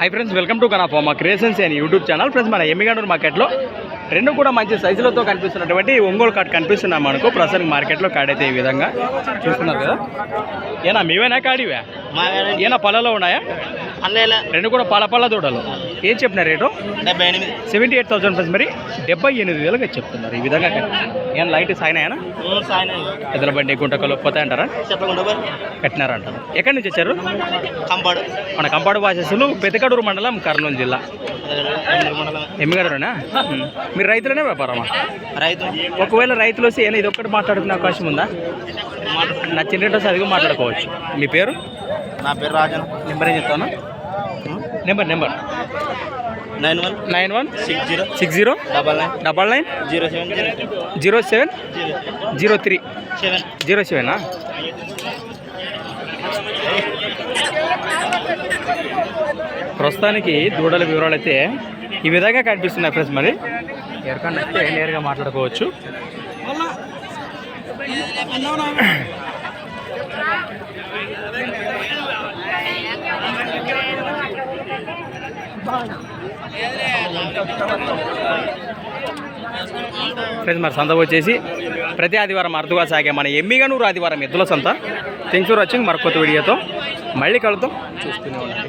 High friends welcome to కనాఫా మా creations and YouTube channel friends మన ఎమ్మిగండూరు మార్కెట్లో రెండు కూడా మంచి సైజులతో కనిపిస్తున్నటువంటి ఒంగోలు కార్డ్ కనిపిస్తున్నాం మనకు. ప్రస్తుతానికి మార్కెట్లో కార్డ్ అయితే ఈ విధంగా చూస్తున్నారు కదా. ఏనా మీవేనా కాడివే ఏనా పళ్ళలో ఉన్నాయా? రెండు కూడా పళ్ళ పళ్ళ దూడలు. ఏం చెప్పిన రేటు? డెబ్బై ఎనిమిది. సెవెంటీ ఎయిట్ థౌసండ్ ఫ్రెండ్స్ మరి డెబ్బై ఎనిమిది వేలుగా చెప్తున్నారు ఈ విధంగా ఏం లైట్ సాయినాయనా? సాయన ఎదుల బండి గుంటకలు పోతాయి అంటారా? బర్ కట్టినారంటారు ఎక్కడి నుంచి వచ్చారు? కంపాడు. మన కంపాడు వాసస్సులు పెద్దకడూరు మండలం కర్నూలు జిల్లా. ఎమ్మిగడూరేనా. మీరు రైతులనే వ్యాపారమా? రైతు. ఒకవేళ రైతులు వస్తే ఏమైనా ఇది ఒక్కటి మాట్లాడుకునే అవకాశం ఉందా? నచ్చిన రేట్ వస్తే అది కూడా మాట్లాడుకోవచ్చు. మీ పేరు? నా పేరు రాజన్. నెంబర్ ఏం చెప్తాను number number. Nine one nine one six zero six zero double nine double nine zero seven zero seven zero three seven zero సెవెనా ప్రస్తుతానికి దూడల వివరాలు అయితే ఈ విధంగా కనిపిస్తున్నాయి ఫ్రెండ్స్ మరి. ఎవరికన్నా నేరుగా మాట్లాడుకోవచ్చు. ఫ్రెండ్స్ మరి సంత వచ్చేసి ప్రతి ఆదివారం అరుదుగా సాగే మన ఎమ్మిగనూరు ఆదివారం ఎద్దుల సంత. థ్యాంక్స్ ఫర్ వాచింగ్ మరొక కొత్త వీడియోతో మళ్ళీ కలుద్దాం. చూస్తూనే ఉండండి.